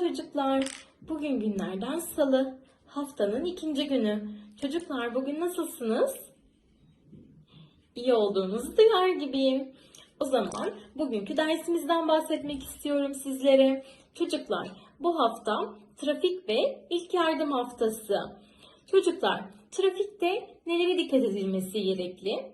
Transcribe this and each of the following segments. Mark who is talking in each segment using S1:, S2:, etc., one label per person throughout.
S1: çocuklar. Bugün günlerden salı. Haftanın ikinci günü. Çocuklar bugün nasılsınız? İyi olduğunuzu duyar gibiyim. O zaman bugünkü dersimizden bahsetmek istiyorum sizlere. Çocuklar bu hafta trafik ve ilk yardım haftası. Çocuklar trafikte nelere dikkat edilmesi gerekli?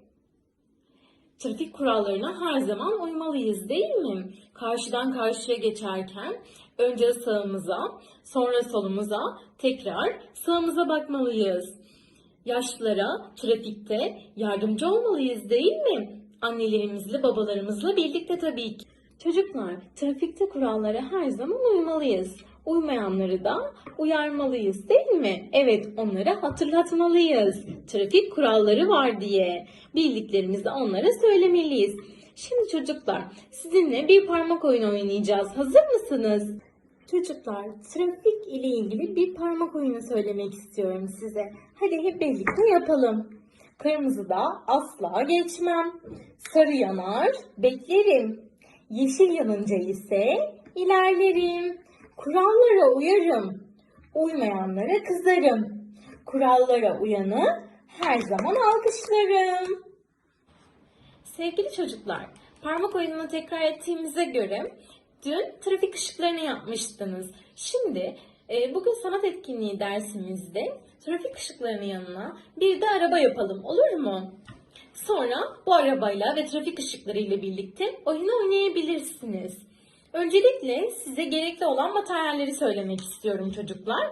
S1: Trafik kurallarına her zaman uymalıyız değil mi? Karşıdan karşıya geçerken önce sağımıza, sonra solumuza, tekrar sağımıza bakmalıyız. Yaşlılara trafikte yardımcı olmalıyız değil mi? Annelerimizle, babalarımızla birlikte tabii ki. Çocuklar, trafikte kurallara her zaman uymalıyız. Uymayanları da uyarmalıyız değil mi? Evet, onlara hatırlatmalıyız. Trafik kuralları var diye. Bildiklerimizi onlara söylemeliyiz. Şimdi çocuklar, sizinle bir parmak oyunu oynayacağız. Hazır mısınız? Çocuklar, trafik ile ilgili bir parmak oyunu söylemek istiyorum size. Hadi hep birlikte yapalım. Kırmızıda asla geçmem. Sarı yanar, beklerim. Yeşil yanınca ise ilerlerim. Kurallara uyarım. Uymayanlara kızarım. Kurallara uyanı her zaman alkışlarım. Sevgili çocuklar, parmak oyununu tekrar ettiğimize göre dün trafik ışıklarını yapmıştınız. Şimdi e, bugün sanat etkinliği dersimizde trafik ışıklarının yanına bir de araba yapalım olur mu? Sonra bu arabayla ve trafik ışıkları ile birlikte oyunu oynayabilirsiniz. Öncelikle size gerekli olan materyalleri söylemek istiyorum çocuklar.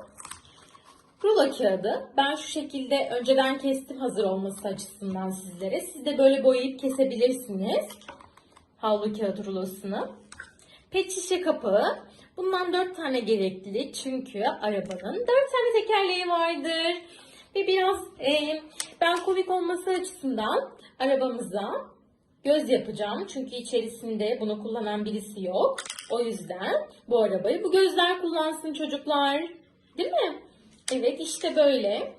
S1: Rulo kağıdı. Ben şu şekilde önceden kestim hazır olması açısından sizlere. Siz de böyle boyayıp kesebilirsiniz. Havlu kağıt rulosunu. Pet şişe kapağı. Bundan 4 tane gerekli çünkü arabanın 4 tane tekerleği vardır. Ve biraz e, ben komik olması açısından arabamıza göz yapacağım. Çünkü içerisinde bunu kullanan birisi yok. O yüzden bu arabayı bu gözler kullansın çocuklar. Değil mi? Evet işte böyle.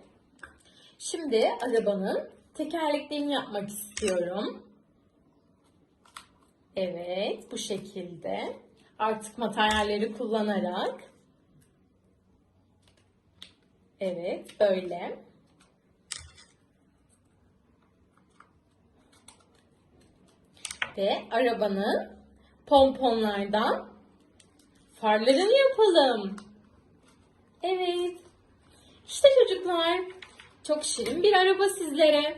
S1: Şimdi arabanın tekerleklerini yapmak istiyorum. Evet bu şekilde. Artık materyalleri kullanarak. Evet böyle. Ve arabanın pomponlardan farlarını yapalım. Evet. İşte çocuklar. Çok şirin bir araba sizlere.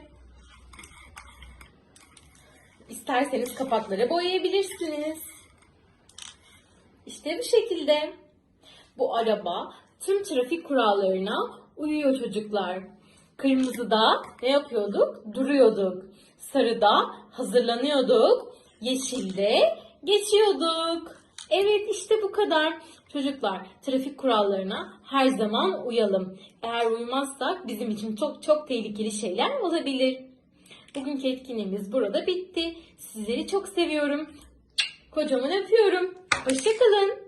S1: İsterseniz kapakları boyayabilirsiniz. İşte bu şekilde. Bu araba tüm trafik kurallarına uyuyor çocuklar. Kırmızıda ne yapıyorduk? Duruyorduk. Sarıda hazırlanıyorduk. Yeşilde geçiyorduk. Evet işte bu kadar. Çocuklar trafik kurallarına her zaman uyalım. Eğer uymazsak bizim için çok çok tehlikeli şeyler olabilir. Bugünkü etkinliğimiz burada bitti. Sizleri çok seviyorum. Kocaman öpüyorum. Hoşçakalın.